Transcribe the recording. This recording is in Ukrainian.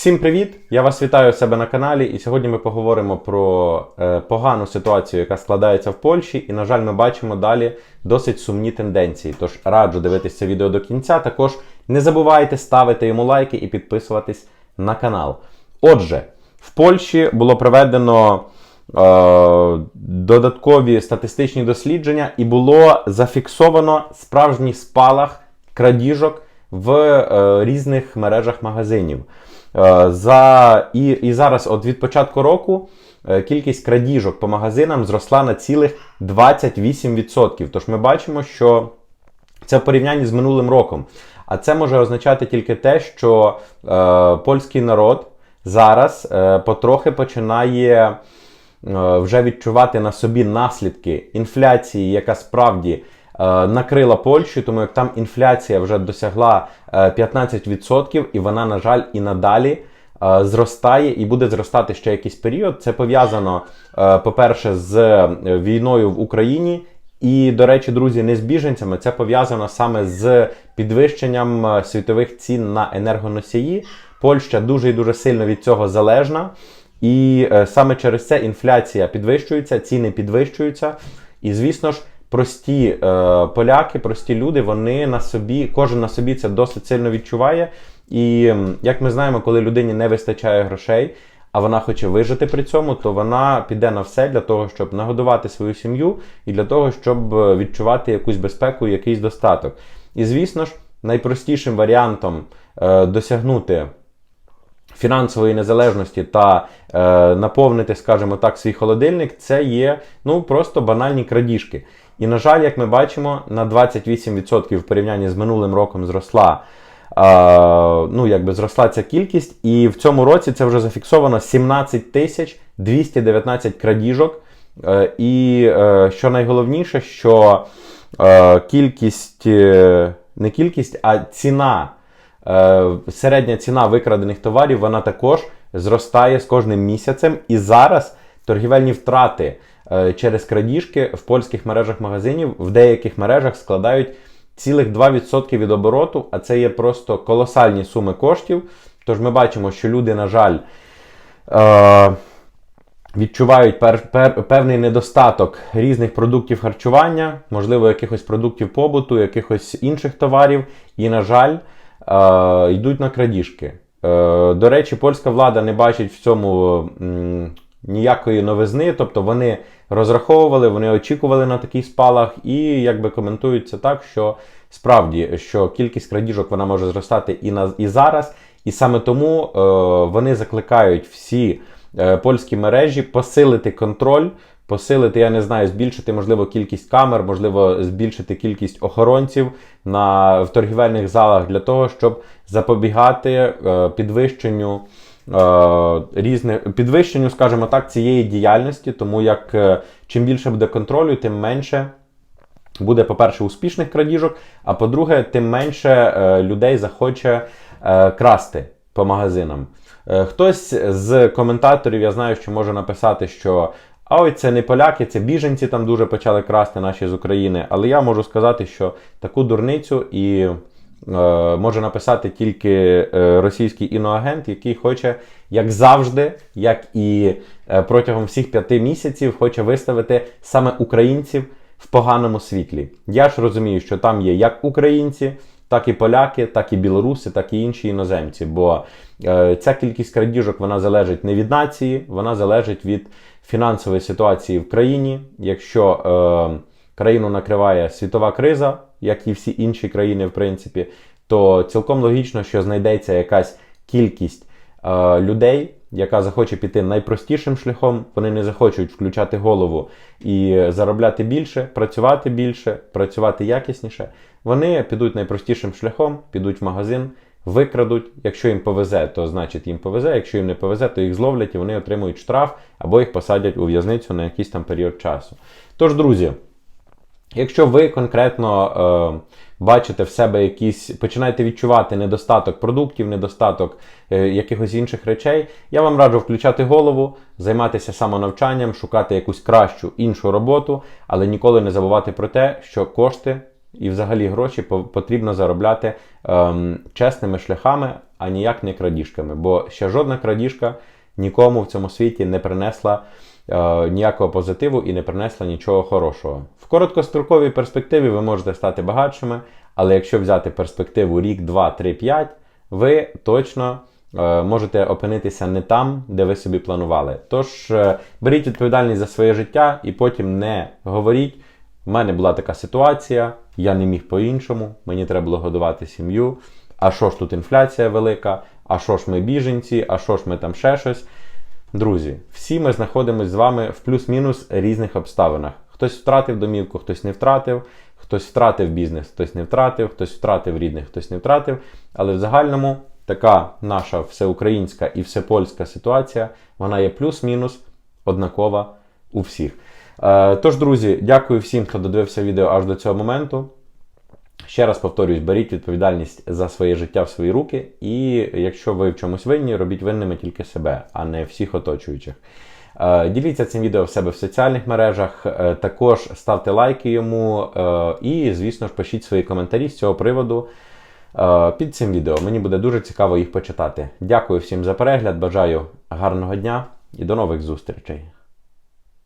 Всім привіт! Я вас вітаю у себе на каналі, і сьогодні ми поговоримо про е, погану ситуацію, яка складається в Польщі. І, на жаль, ми бачимо далі досить сумні тенденції. Тож раджу дивитися відео до кінця. Також не забувайте ставити йому лайки і підписуватись на канал. Отже, в Польщі було проведено е, додаткові статистичні дослідження, і було зафіксовано справжній спалах крадіжок в е, різних мережах магазинів. Е, за, і, і зараз, от від початку року, е, кількість крадіжок по магазинам зросла на цілих 28%. Тож ми бачимо, що це в порівнянні з минулим роком. А це може означати тільки те, що е, польський народ зараз е, потрохи починає е, вже відчувати на собі наслідки інфляції, яка справді накрила Польщу, тому як там інфляція вже досягла е, 15%, і вона, на жаль, і надалі е, зростає і буде зростати ще якийсь період. Це пов'язано, е, по-перше, з е, війною в Україні. І, до речі, друзі, не з біженцями, це пов'язано саме з підвищенням е, світових цін на енергоносії. Польща дуже і дуже сильно від цього залежна. І е, саме через це інфляція підвищується, ціни підвищуються. І, звісно ж, прості е, поляки, прості люди, вони на собі, кожен на собі це досить сильно відчуває. І як ми знаємо, коли людині не вистачає грошей, а вона хоче вижити при цьому, то вона піде на все для того, щоб нагодувати свою сім'ю і для того, щоб е, відчувати якусь безпеку якийсь достаток. І звісно ж, найпростішим варіантом е, досягнути фінансової незалежності та е, наповнити, скажімо так, свій холодильник, це є ну просто банальні крадіжки. І, на жаль, як ми бачимо, на 28% в порівнянні з минулим роком зросла. е, Ну, якби зросла ця кількість, і в цьому році це вже зафіксовано 17 тисяч 219 крадіжок. Е, І е, що найголовніше, що е, кількість, е, не кількість, а ціна, е, середня ціна викрадених товарів, вона також зростає з кожним місяцем. І зараз торгівельні втрати через крадіжки в польських мережах магазинів в деяких мережах складають цілих 2% від обороту, а це є просто колосальні суми коштів. Тож ми бачимо, що люди, на жаль, е, відчувають пер, пер, певний недостаток різних продуктів харчування, можливо, якихось продуктів побуту, якихось інших товарів, і, на жаль, е, йдуть на крадіжки. Е, до речі, польська влада не бачить в цьому ніякої новизни, тобто вони розраховували, вони очікували на такий спалах, і якби коментують це так, що справді що кількість крадіжок вона може зростати і на і зараз, і саме тому е, вони закликають всі е, польські мережі посилити контроль. Посилити, я не знаю, збільшити, можливо, кількість камер, можливо, збільшити кількість охоронців на, в торгівельних залах для того, щоб запобігати е, підвищенню е, різних підвищенню, скажімо так, цієї діяльності, тому як е, чим більше буде контролю, тим менше буде, по-перше, успішних крадіжок, а по-друге, тим менше е, людей захоче красти по магазинам. Хтось з коментаторів, я знаю, що може написати, що а ой, це не поляки, це біженці там дуже почали красти наші з України. Але я можу сказати, що таку дурницю і може написати тільки е, російський іноагент, який хоче, як завжди, як і е, протягом всіх п'яти місяців, хоче виставити саме українців в поганому світлі. Я ж розумію, що там є як українці, так і поляки, так і білоруси, так і інші іноземці. Бо е, ця кількість крадіжок вона залежить не від нації, вона залежить від фінансової ситуації в країні. Якщо е, країну накриває світова криза, як і всі інші країни, в принципі, то цілком логічно, що знайдеться якась кількість е, людей, яка захоче піти найпростішим шляхом, вони не захочуть включати голову і заробляти більше, працювати більше, працювати якісніше. Вони підуть найпростішим шляхом, підуть в магазин, викрадуть. Якщо їм повезе, то значить їм повезе. Якщо їм не повезе, то їх зловлять і вони отримують штраф або їх посадять у в'язницю на якийсь там період часу. Тож, друзі. Якщо ви конкретно е, бачите в себе якісь, починаєте відчувати недостаток продуктів, недостаток е, якихось інших речей, я вам раджу включати голову, займатися самонавчанням, шукати якусь кращу іншу роботу, але ніколи не забувати про те, що кошти і взагалі гроші потрібно заробляти ем, чесними шляхами, а ніяк не крадіжками. Бо ще жодна крадіжка нікому в цьому світі не принесла е, ніякого позитиву і не принесла нічого хорошого. В короткостроковій перспективі ви можете стати багатшими, але якщо взяти перспективу рік, 2, 3, 5, ви точно е, можете опинитися не там, де ви собі планували. Тож е, беріть відповідальність за своє життя і потім не говоріть. У мене була така ситуація, я не міг по-іншому, мені треба було годувати сім'ю. А що ж тут інфляція велика? А що ж ми біженці? А що ж ми там ще щось? Друзі, всі ми знаходимося з вами в плюс-мінус різних обставинах. Хтось втратив домівку, хтось не втратив, хтось втратив бізнес, хтось не втратив, хтось втратив рідних, хтось не втратив. Але в загальному така наша всеукраїнська і всепольська ситуація, вона є плюс-мінус однакова у всіх. Е, Тож, друзі, дякую всім, хто додивився відео аж до цього моменту. Ще раз повторюсь, беріть відповідальність за своє життя в свої руки, і якщо ви в чомусь винні, робіть винними тільки себе, а не всіх оточуючих. Е, Діліться цим відео в себе в соціальних мережах, е, також ставте лайки йому е, і, звісно ж, пишіть свої коментарі з цього приводу під цим відео. Мені буде дуже цікаво їх почитати. Дякую всім за перегляд, бажаю гарного дня і до нових зустрічей.